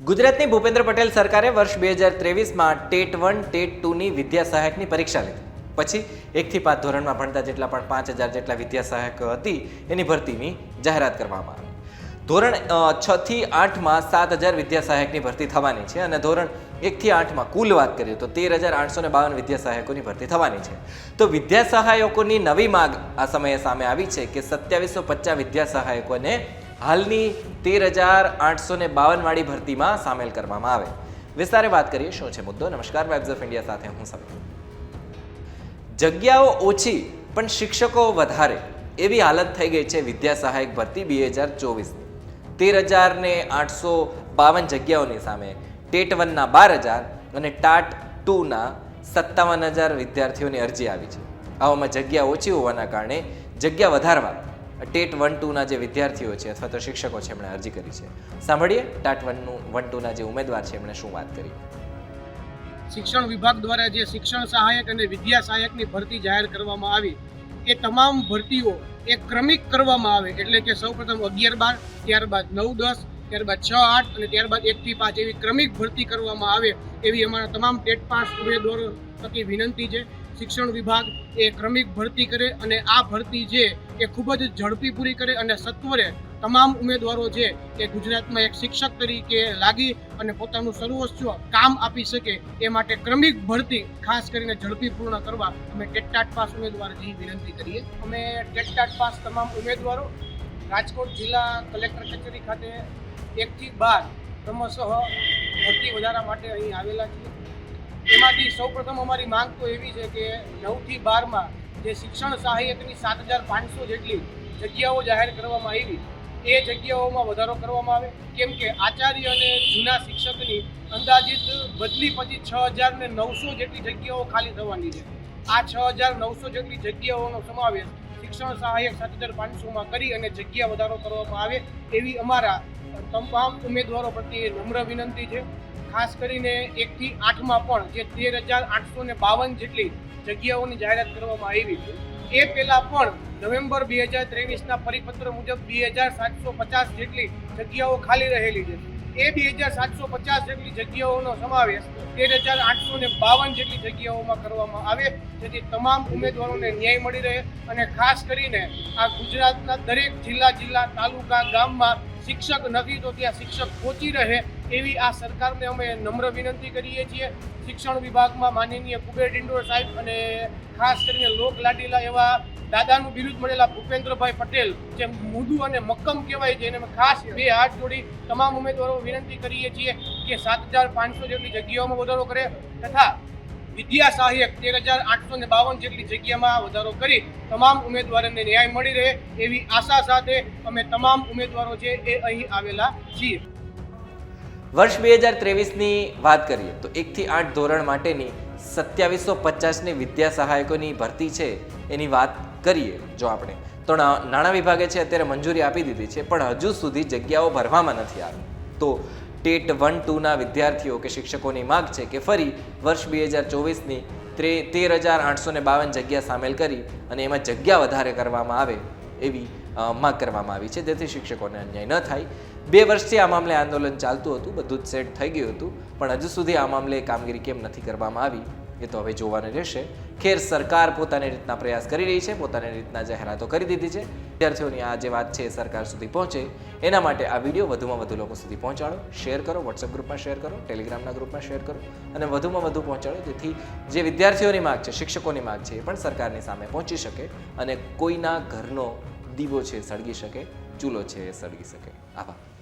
ગુજરાતની ભૂપેન્દ્ર પટેલ સરકારે વર્ષ બે હજાર ત્રેવીસમાં ટેટ વન, ટેટ ટુની વિદ્યા સહાયકની પરીક્ષા લીધી. પછી એકથી પાંચ ધોરણમાં ભણતા જેટલા પણ પાંચ હજાર જેટલા વિદ્યા સહાયક હતી, એની ભરતીની જાહેરાત કરવામાં આવી. ધોરણ છ થી આઠમાં સાત હજાર વિદ્યા સહાયકની ભરતી થવાની છે અને ધોરણ એકથી આઠમાં કુલ વાત કરીએ તો તેર હજાર આઠસો ને બાવન વિદ્યા સહાયકોની ભરતી થવાની છે. તો વિદ્યા સહાયકોની નવી માગ આ સમયે સામે આવી છે કે સત્યાવીસો પચાસ વિદ્યા સહાયકોને હાલની તેર હજાર આઠસો ને બાવન વાળી ભરતીમાં સામેલ કરવામાં આવે. વિસ્તારે વાત કરીએ શું છે મુદ્દો? નમસ્કાર વેબ્સ ઓફ ઇન્ડિયા સાથે હું સમય જગ્યાઓ ઓછી, પણ શિક્ષકો વધારે, એવી હાલત થઈ ગઈ છે વિદ્યા સહાયક ભરતી બે હજાર ચોવીસની. તેર હજાર ને આઠસો બાવન જગ્યાઓની સામે ટેટ વનના બાર હજાર અને ટાટ ટુના સત્તાવન હજાર વિદ્યાર્થીઓની અરજી આવી છે. આવામાં જગ્યા ઓછી હોવાના કારણે જગ્યા વધારવા ટેટ વન ટુના જે વિદ્યાર્થીઓ છે અથવા તો શિક્ષકો છે એમણે અરજી કરી છે. સાંભળીએ ટાટ વનનું વન ટુના જે ઉમેદવાર છે એમણે શું વાત કરી. શિક્ષણ વિભાગ દ્વારા જે શિક્ષણ સહાયક અને વિદ્યા સહાયકની ભરતી જાહેર કરવામાં આવી, એ તમામ ભરતીઓ એ ક્રમિક કરવામાં આવે એટલે કે સૌપ્રથમ અગિયાર બાર, ત્યારબાદ નવ દસ, ત્યારબાદ છ આઠ અને ત્યારબાદ એકથી પાંચ એવી ક્રમિક ભરતી કરવામાં આવે એવી અમારા તમામ ટેટ પાસ ઉમેદવારો થકી વિનંતી છે. શિક્ષણ વિભાગ એ ક્રમિક ભરતી કરે અને આ ભરતી જે એ ખૂબ જ ઝડપી પૂરી કરે અને સત્વરે તમામ ઉમેદવારો છે એ ગુજરાતમાં એક શિક્ષક તરીકે લાગી અને પોતાનું સર્વોચ્ચ કામ આપી શકે એ માટે ક્રમિક ભરતી ખાસ કરીને ઝડપી પૂર્ણ કરવા અમે ટેટટાટ પાસ ઉમેદવારજી વિનંતી કરીએ. અમે ટેટટાટ પાસ તમામ ઉમેદવારો રાજકોટ જિલ્લા કલેક્ટર કચેરી ખાતે એકથી બાર ક્રમશઃ ભરતી વધારા માટે અહીં આવેલા છીએ. એમાંથી સૌપ્રથમ અમારી માંગ તો એવી છે કે નવથી બારમાં જે શિક્ષણ સહાયકની સાત હજાર પાંચસો જેટલી જગ્યાઓ જાહેર કરવામાં આવી, એ જગ્યાઓમાં વધારો કરવામાં આવે. કેમ કે આચાર્ય અને જૂના શિક્ષકની અંદાજિત બદલી પછી છ હજાર ને નવસો જેટલી જગ્યાઓ ખાલી થવાની છે. આ છ હજાર નવસો જેટલી જગ્યાઓનો સમાવેશ શિક્ષણ સહાયક સાત હજાર પાંચસોમાં કરી અને જગ્યા વધારો કરવામાં આવે, એવી અમારા તમામ ઉમેદવારો પ્રત્યે નમ્ર વિનંતી છે. ખાસ કરીને એકથી આઠમાં પણ જે તેર હજાર આઠસો ને બાવન જેટલી જગ્યાઓની જાહેરાત કરવામાં આવી છે. એ પહેલાં પણ નવેમ્બર બે હજાર ત્રેવીસના પરિપત્ર મુજબ બે હજાર સાતસો પચાસ જેટલી જગ્યાઓ ખાલી રહેલી છે. એ બે હજાર સાતસો પચાસ જેટલી જગ્યાઓનો સમાવેશ તેર હજાર આઠસો ને બાવન જેટલી જગ્યાઓમાં કરવામાં આવે, જેથી તમામ ઉમેદવારોને ન્યાય મળી રહે અને ખાસ કરીને આ ગુજરાતના દરેક જિલ્લા જિલ્લા તાલુકા ગામમાં શિક્ષક નથી, તો ત્યાં શિક્ષક પહોંચી રહે એવી આ સરકારને અમે નમ્ર વિનંતી કરીએ છીએ. શિક્ષણ વિભાગમાં માનનીય કુબેર ડિંડોર સાહેબ અને ખાસ કરીને લોક લાડીલા એવા દાદાનું બિરુદ મળેલા ભૂપેન્દ્રભાઈ પટેલ, જે મુદુ અને મક્કમ કહેવાય છે, એને ખાસ બે હાથ જોડી તમામ ઉમેદવારો વિનંતી કરીએ છીએ કે સાત હજાર પાંચસો જેટલી જગ્યાઓમાં વધારો કરે તથા વિદ્યા તેર હજાર આઠસો ને બાવન જેટલી જગ્યામાં વધારો કરી તમામ ઉમેદવારોને ન્યાય મળી રહે એવી આશા સાથે અમે તમામ ઉમેદવારો છે એ અહીં આવેલા છીએ. વર્ષ બે હજાર ત્રેવીસની વાત કરીએ તો એકથી આઠ ધોરણ માટેની સત્યાવીસો પચાસની વિદ્યા સહાયકોની ભરતી છે એની વાત કરીએ જો આપણે. તો નાણાં વિભાગે છે, અત્યારે મંજૂરી આપી દીધી છે, પણ હજુ સુધી જગ્યાઓ ભરવામાં નથી આવી. તો ટેટ વન ટુના વિદ્યાર્થીઓ કે શિક્ષકોની માગ છે કે ફરી વર્ષ બે હજાર ચોવીસની ત્રે, તેર હજાર આઠસો ને બાવન જગ્યા સામેલ કરી અને એમાં જગ્યા વધારે કરવામાં આવે એવી માગ કરવામાં આવી છે. જેથી શિક્ષકોને અન્યાય ન થાય. બે વર્ષથી આ મામલે આંદોલન ચાલતું હતું. બધું જ સેટ થઈ ગયું હતું. પણ હજુ સુધી આ મામલે કામગીરી કેમ નથી કરવામાં આવી? એ તો હવે જોવાનું રહેશે. ખેર સરકાર પોતાની રીતના પ્રયાસ કરી રહી છે, પોતાની રીતના જાહેરાતો કરી દીધી છે. વિદ્યાર્થીઓની આ જે વાત છે એ સરકાર સુધી પહોંચે. એના માટે આ વીડિયો વધુમાં વધુ લોકો સુધી પહોંચાડો. શેર કરો, વોટ્સએપ ગ્રુપમાં શેર કરો, ટેલિગ્રામના ગ્રુપમાં શેર કરો અને વધુમાં વધુ પહોંચાડો. જેથી જે વિદ્યાર્થીઓની માગ છે, શિક્ષકોની માગ છે એ પણ સરકારની સામે પહોંચી શકે અને કોઈના ઘરનો દીવો છે સળગી શકે, ચૂલો છે એ સળગી શકે. આભાર.